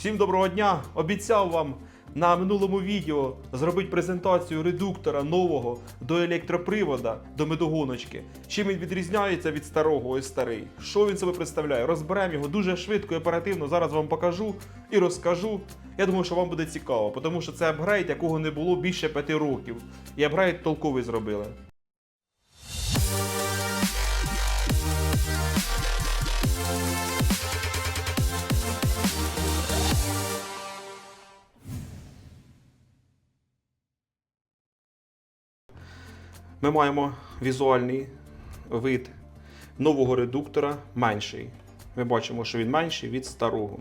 Всім доброго дня! Обіцяв вам на минулому відео зробити презентацію редуктора нового до електропривода, до медогоночки. Чим він відрізняється від старого, ось старий. Що він себе представляє? Розберемо його дуже швидко і оперативно. Зараз вам покажу і розкажу. Я думаю, що вам буде цікаво, тому що це апгрейд, якого не було більше п'яти років. І апгрейд толковий зробили. Ми маємо візуальний вид нового редуктора менший. Ми бачимо, що він менший від старого.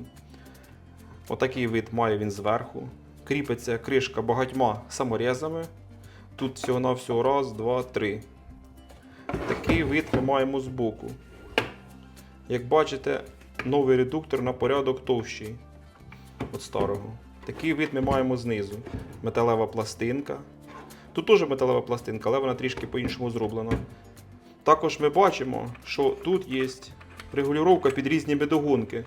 Отакий вид має він зверху. Кріпиться кришка багатьма саморезами. Тут всього-навсього раз, два, три. Такий вид ми маємо збоку. Як бачите, новий редуктор на порядок товщий від старого. Такий вид ми маємо знизу. Металева пластинка. Тут теж металева пластинка, але вона трішки по-іншому зроблена. Також ми бачимо, що тут є регулювання під різні медогонки,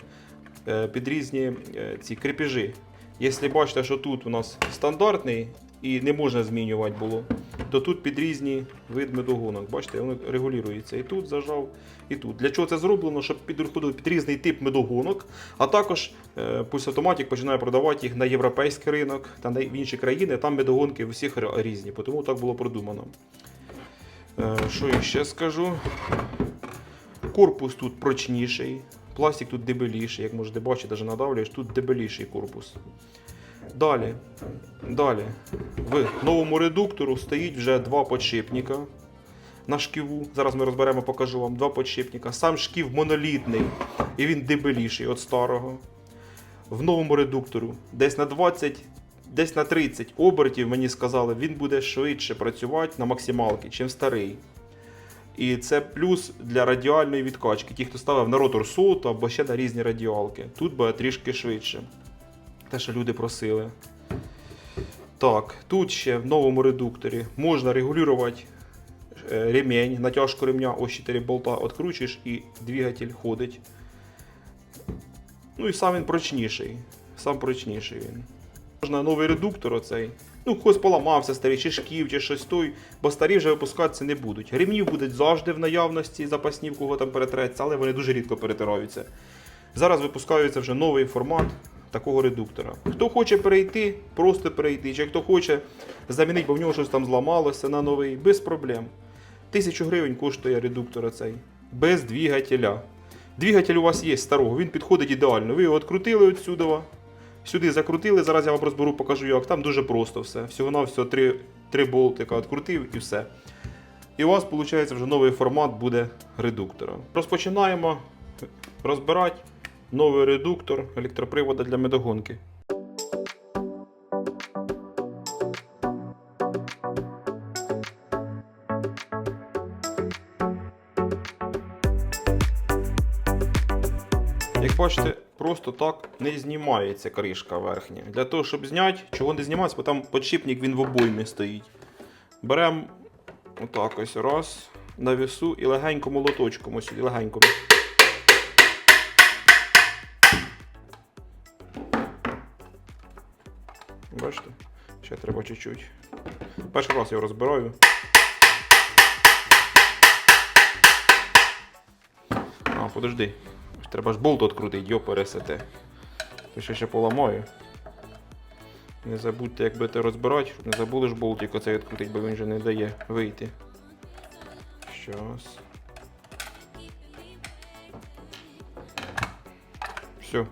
е, під різні е, ці крепежі. Якщо бачите, що тут у нас стандартний і не можна змінювати було, то тут під різні вид медогонок. Бачите, воно регулюється. І тут зажав, і тут. Для чого це зроблено? Щоб підходили під різний тип медогонок, а також е, пульс автоматик починає продавати їх на європейський ринок та в інші країни. Там медогонки всіх різні, тому так було продумано. Е, Що я ще скажу? Корпус тут прочніший, пластик тут дебеліший, як можете бачити, навіть надавлюєш, тут дебеліший корпус. Далі, далі. В новому редуктору стоїть вже два подшипника на шківу. Зараз ми розберемо, покажу вам два подшипника. Сам шків монолітний і він дебеліший від старого. В новому редуктору десь на 20, десь на 30 обертів, мені сказали, він буде швидше працювати на максималки, чим старий. І це плюс для радіальної відкачки. Ті, хто ставив на ротор соту або ще на різні радіалки. Тут буде трішки швидше. Те, що люди просили. Так, тут ще в новому редукторі можна регулювати е, ремень, натяжку ремня, ось 4 болта відкручуєш і двигатель ходить. Ну і сам він прочніший. Сам прочніший він. Можна новий редуктор оцей. Ну, хтось поламався старий, чи шків, чи щось той, бо старі вже випускатися не будуть. Ремнів будуть завжди в наявності, запасні, в кого там перетреться, але вони дуже рідко перетираються. Зараз випускається вже новий формат такого редуктора. Хто хоче перейти, просто перейти. Чи хто хоче замінити, бо в нього щось там зламалося на новий, без проблем. Тисячу гривень коштує редуктор цей. Без двигателя. Двигатель у вас є старого, він підходить ідеально. Ви його відкрутили відсюди, сюди закрутили. Зараз я вам розберу, покажу як. Там дуже просто все. Всього-навсього три, три болтика відкрутив і все. І у вас, виходить, вже новий формат буде редуктора. Розпочинаємо розбирати новий редуктор електропривода для медогонки. Як бачите, просто так не знімається кришка верхня. Для того, щоб зняти, чого не знімається, бо там подшипник він в обоймі стоїть. Беремо отак ось раз на весу і легенько молоточком ось сюди, легенько. Бачите? Ще треба чуть-чуть. Перший раз я його розбираю. А, подожди. Треба ж болт відкрутити, йо пересете. То ще ще поламаю. Не забудьте, як будете розбирати, щоб не забули ж болтик оцей відкрутити, бо він же не дає вийти. Щас. Все.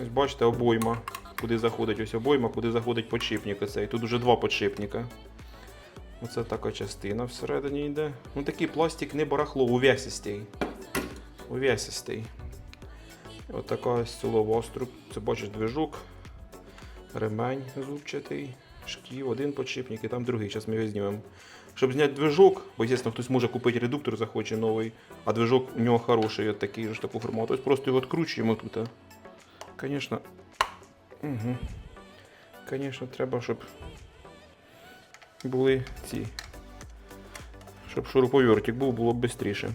Ось бачите, обойма. Куди заходить ось обойма, куди заходить подшипник оцей. Тут уже два подшипника. Оце така частина всередині йде. Ну такий пластик не барахло, увесистий. Увесистий. Ось така ось силова струб. Це бачиш движок, ремень зубчатий, шків, один подшипник і там другий. Зараз ми його знімемо. Щоб зняти движок, бо, звісно, хтось може купити редуктор, захоче новий, а движок у нього хороший, от такий ж такого формату. Ось просто його відкручуємо тут. Звісно. Угу. Звісно, треба, щоб були ці. Щоб шуруповертик був, було б швидше.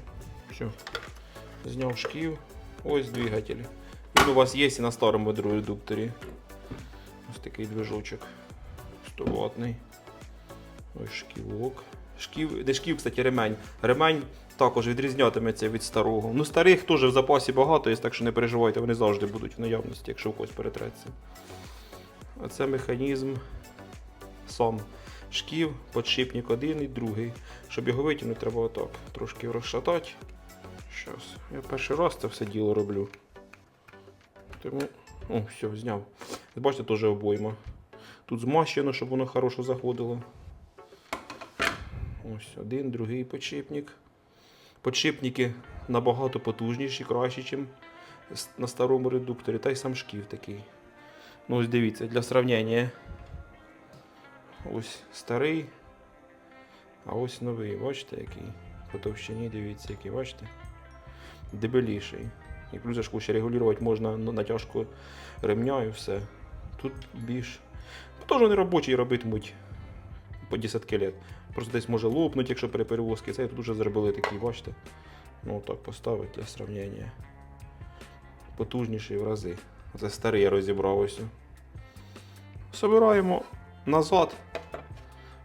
Все. Зняв шків. Ось двигатель. Він у вас є і на старому редукторі. Ось такий движочок. 100 ватний. Ось шківок. Шків, де шків, кстати, ремень. Ремень також відрізнятиметься від старого. Ну, старих теж в запасі багато є, так що не переживайте, вони завжди будуть в наявності, якщо в когось перетреться. А це механізм сам. Шків, подшипник один і другий. Щоб його витягнути, треба отак трошки розшатати. Щас. Я перший раз це все діло роблю. Тому. О, все, зняв. Бачите, теж обойма. Тут змащено, щоб воно хорошо заходило. Ось один, другий подшипник. Подшипники набагато потужніші, кращі, ніж на старому редукторі. Та й сам шків такий. Ну, ось дивіться, для сравнення. Ось старий, а ось новий. Бачите, який? По товщині, дивіться, який, бачите? Дебеліший. І плюс ще регулювати можна натяжку ремня і все. Тут більш. Ну, Теж вони робочі робитимуть по десятки лет. Просто десь може лопнуть, якщо при перевозці. Це тут вже зробили такі, бачите? Ну так поставити для сравнення. Потужніший в рази. Це старий я розібрав ось. Собираємо назад.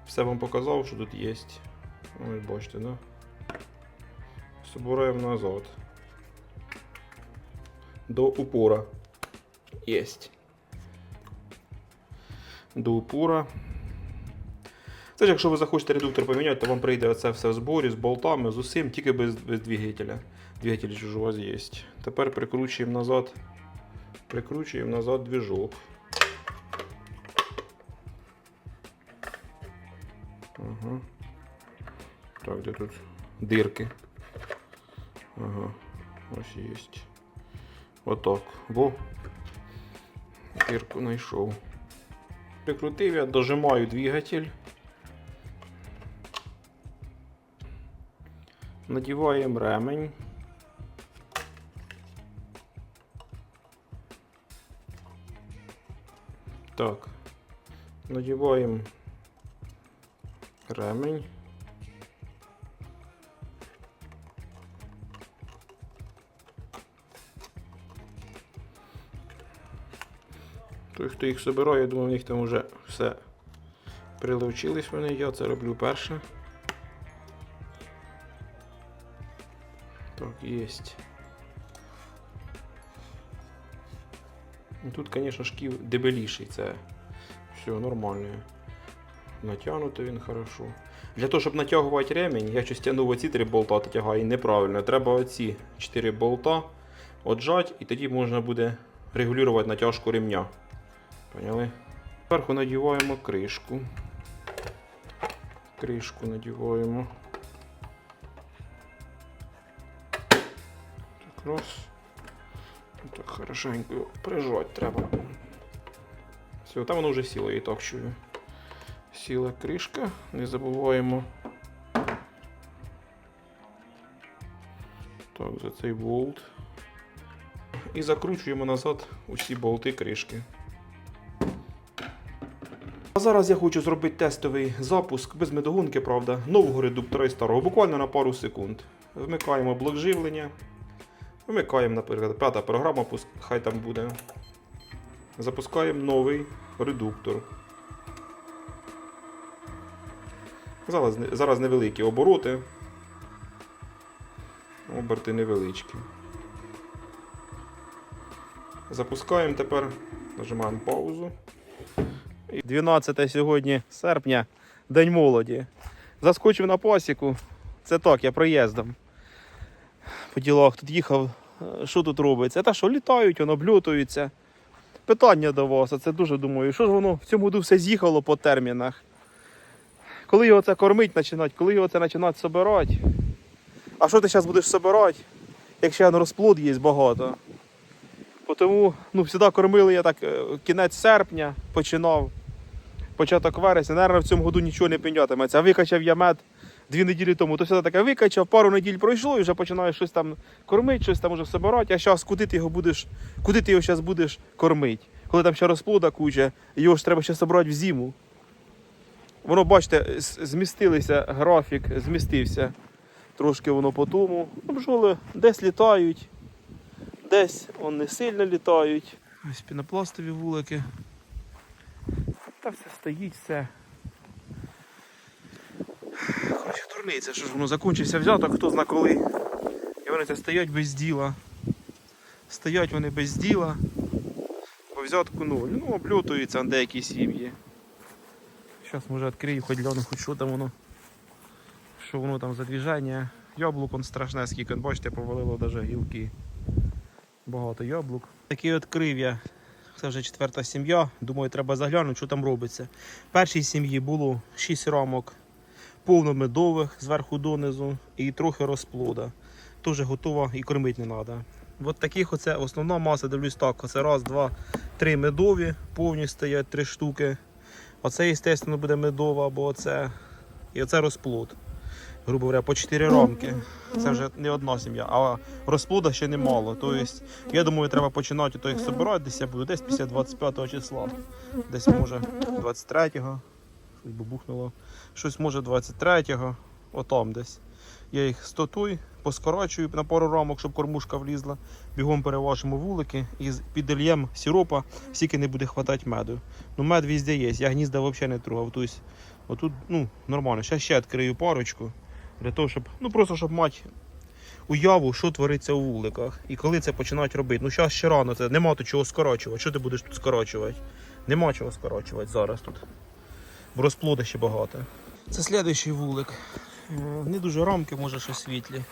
Все вам показав, що тут є. Ось бачите, да? Собираємо назад. До упора. Єсть. До упора. Це ж якщо ви захочете редуктор поміняти, то вам прийде оце все в зборі з болтами, з усім, тільки без, без двигателя. Двигатель ж у вас є. Тепер прикручуємо назад. Прикручуємо назад движок. Ага. Так, де тут дирки? Ага, ось є. Отак. Во. Дирку знайшов. Прикрутив я, дожимаю двигатель. Надіваємо ремень. Так. Надіваємо ремень. Той, хто їх собирає, я думаю, у них там вже все прилучились вони. Я це роблю перше. Есть. Ну, Тут, звісно, шків дебеліший, це все нормально. Натягнуто він хорошо. Для того, щоб натягувати ремінь, я щось тягнув оці три болта та тягаю неправильно. Треба оці 4 болта отжати, і тоді можна буде регулювати натяжку ремня. Поняли? Зверху надіваємо кришку. Кришку надіваємо. Так, раз. Так, хорошенько його прижати треба. Все, там воно вже сіло, я і так чую. Сіла кришка, не забуваємо. Так, за цей болт. І закручуємо назад усі болти кришки. А зараз я хочу зробити тестовий запуск без медогонки, правда, нового редуктора і старого, буквально на пару секунд. Вмикаємо блок живлення. Вимикаємо, наприклад, п'ята програма, хай там буде. Запускаємо новий редуктор. Зараз, зараз невеликі обороти. Оберти невеличкі. Запускаємо тепер. Нажимаємо паузу. 12 сьогодні серпня, День молоді. Заскочив на пасіку. Це так, я проїздом по ділах тут їхав, е, що тут робиться? Та що літають, воно облютуються. Питання до вас, а це дуже думаю, що ж воно в цьому году все з'їхало по термінах. Коли його це кормить починати, коли його це починати собирати? А що ти зараз будеш собирати, якщо на розплод є багато? Тому ну, завжди кормили я так е, кінець серпня починав, початок вересня. Наверно, в цьому году нічого не пінятиметься. Викачав я мед дві неділі тому, то завжди таке викачав, пару неділь пройшло і вже починаєш щось там кормити, щось там уже собирати. А зараз куди ти його будеш, куди ти його зараз будеш кормити? Коли там ще розплода куча, його ж треба ще собрати в зиму. Воно, бачите, змістилися, графік змістився. Трошки воно по тому. Ну, бджоли десь літають, Десь вони сильно літають. Ось пінопластові вулики. Та все стоїть, все. Дурниця, що ж воно закінчився взяток, хто зна коли. І вони це стоять без діла. Стоять вони без діла. По взятку нуль. Ну, облютуються деякі сім'ї. Зараз може відкрию, хоч гляну, хоч що там воно. Що воно там за движення. Яблук он страшне, скільки, бачите, повалило навіть гілки. Багато яблук. Такий відкрив я. Це вже четверта сім'я. Думаю, треба заглянути, що там робиться. В першій сім'ї було 6 рамок повномедових зверху донизу і трохи розплода. Теж готова і кормити не треба. От таких оце основна маса, дивлюсь так. Оце раз, два, три медові, повні стоять три штуки. Оце, звісно, буде медова, або оце. І оце розплод. Грубо говоря, по 4 рамки. Це вже не одна сім'я, а розплода ще немало. Тобто, я думаю, треба починати то їх збирати, десь я буду десь після 25 числа. Десь може 23-го. Щось бухнуло. Щось може 23-го, отам десь. Я їх стотуй, поскорочую на пару рамок, щоб кормушка влізла. Бігом переважимо вулики і з- під ільєм сиропа стільки не буде хватати меду. Ну мед везде є, я гнізда взагалі не трогав. Тобто, отут ну, нормально. Зараз ще відкрию парочку. Для того, щоб, ну просто щоб мати уяву, що твориться у вуликах і коли це починають робити. Ну зараз ще рано, це нема тут чого скорочувати. Що ти будеш тут скорочувати? Нема чого скорочувати зараз тут. Бо розплода ще багато. Це слідуючий вулик. Е, Не дуже рамки, може, що світлі.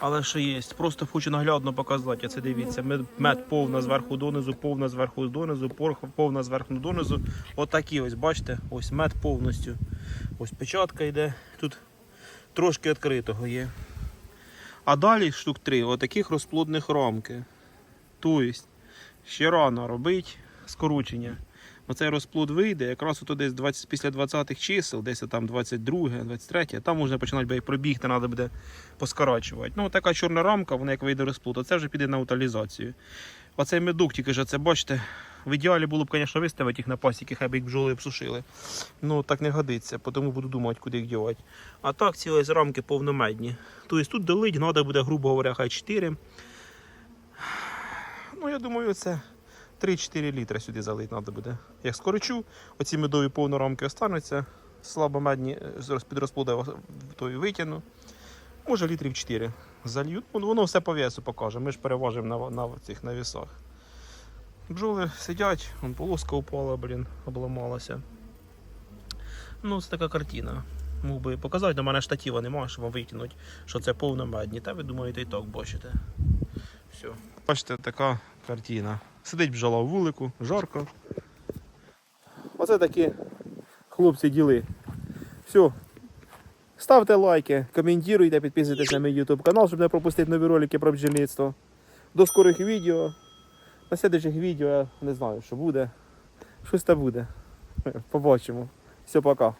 Але що є. Просто хочу наглядно показати. Це дивіться. Мед, повна зверху донизу, повна зверху донизу, порох повна зверху донизу. Отакі ось, бачите, ось мед повністю. Ось печатка йде. Тут трошки відкритого є. А далі штук три, отаких розплодних рамки. Тобто, ще рано робить скорочення. Оцей розплод вийде, якраз ото десь 20, після 20-х чисел, десь там 22, 23, там можна починати пробігти, треба буде поскорачувати. Ну, така чорна рамка, вона як вийде розплод, це вже піде на утилізацію. Оцей медук, тільки ж це бачите, в ідеалі було б, звісно, виставити їх на пасіки, хай би їх бджоли обсушили. Ну так не годиться, тому буду думати, куди їх дівати. А так ці ось рамки повномедні. Тобто тут долить, треба буде, грубо говоря, хай 4. Ну, я думаю, це 3-4 літри сюди залить треба буде. Як скорочу, оці медові повнорамки остануться, слабомедні е, під розплода витягну. Може літрів 4 залью. Ну, воно все по весу покаже. Ми ж переважимо на, на цих на. Бджоли сидять, вон полоска упала, блін, обламалася. Ну, це така картина. Мог би показати, до мене штатива немає, щоб вам витягнути, що це повномедні. Та ви думаєте і так бачите. Все. Бачите, така картина. Сидить бджола в вулику, жарко. Оце такі хлопці діли. Все. Ставте лайки, коментуйте, підписуйтесь на мій YouTube канал, щоб не пропустити нові ролики про бджільництво. До скорих відео. На слідчих відео я не знаю, що буде. Щось та буде. Побачимо. Все, пока.